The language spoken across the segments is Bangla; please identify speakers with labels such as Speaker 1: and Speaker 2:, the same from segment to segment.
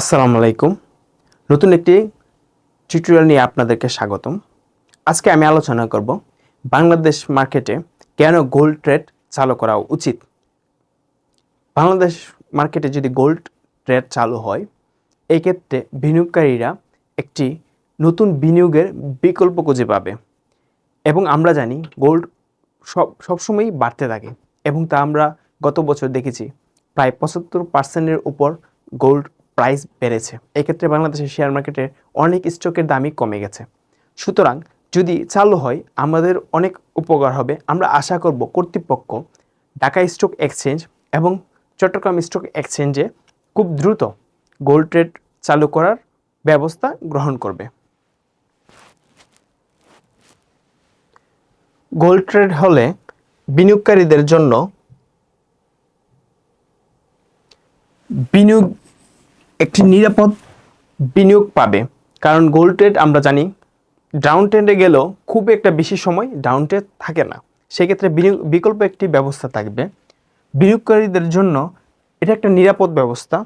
Speaker 1: আসসালামু আলাইকুম। নতুন একটি টিউটোরিয়াল নিয়ে আপনাদেরকে স্বাগতম। আজকে আমি আলোচনা করব বাংলাদেশ মার্কেটে কেন গোল্ড ট্রেড চালু করা উচিত। বাংলাদেশ মার্কেটে যদি গোল্ড ট্রেড চালু হয় এই ক্ষেত্রে বিনিয়োগকারীরা একটি নতুন বিনিয়োগের বিকল্প খুঁজে পাবে এবং আমরা জানি গোল্ড সব, সবসময়ই বাড়তে থাকে এবং তা আমরা গত বছর দেখেছি, প্রায় পঁচাত্তর পার্সেন্টের উপর গোল্ড প্রাইস বেড়েছে। এক্ষেত্রে বাংলাদেশের শেয়ার মার্কেটে অনেক স্টকের দামই কমে গেছে। সুতরাং যদি চালু হয়, আমাদের অনেক উপকার হবে। আমরা আশা করব কর্তৃপক্ষ ঢাকা স্টক এক্সচেঞ্জ এবং চট্টগ্রাম স্টক এক্সচেঞ্জে খুব দ্রুত গোল্ড ট্রেড চালু করার ব্যবস্থা গ্রহণ করবে। গোল্ড ট্রেড হলে বিনিয়োগকারীদের জন্য বিনিয়োগ একটি নিরাপদ বিনিয়োগ পাবে। কারণ গোল্ড ট্রেড আমরা জানি ডাউন ট্রেন্ডে গেলেও খুব একটা বেশি সময় ডাউন ট্রেড থাকে না। সেক্ষেত্রে বিনিয়োগ, বিকল্প একটি ব্যবস্থা থাকবে। বিনিয়োগকারীদের জন্য এটা একটা নিরাপদ ব্যবস্থা।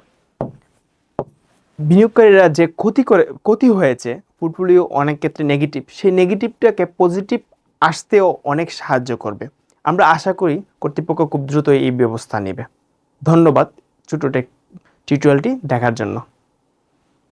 Speaker 1: বিনিয়োগকারীরা যে ক্ষতি করে, ক্ষতি হয়েছে পোর্টফোলিও অনেক ক্ষেত্রে নেগেটিভ সেই নেগেটিভটাকে পজিটিভ আসতেও অনেক সাহায্য করবে। আমরা আশা করি কর্তৃপক্ষ খুব দ্রুত এই ব্যবস্থা নেবে। ধন্যবাদ ছোটো টিউটোরিয়ালটি দেখার জন্য।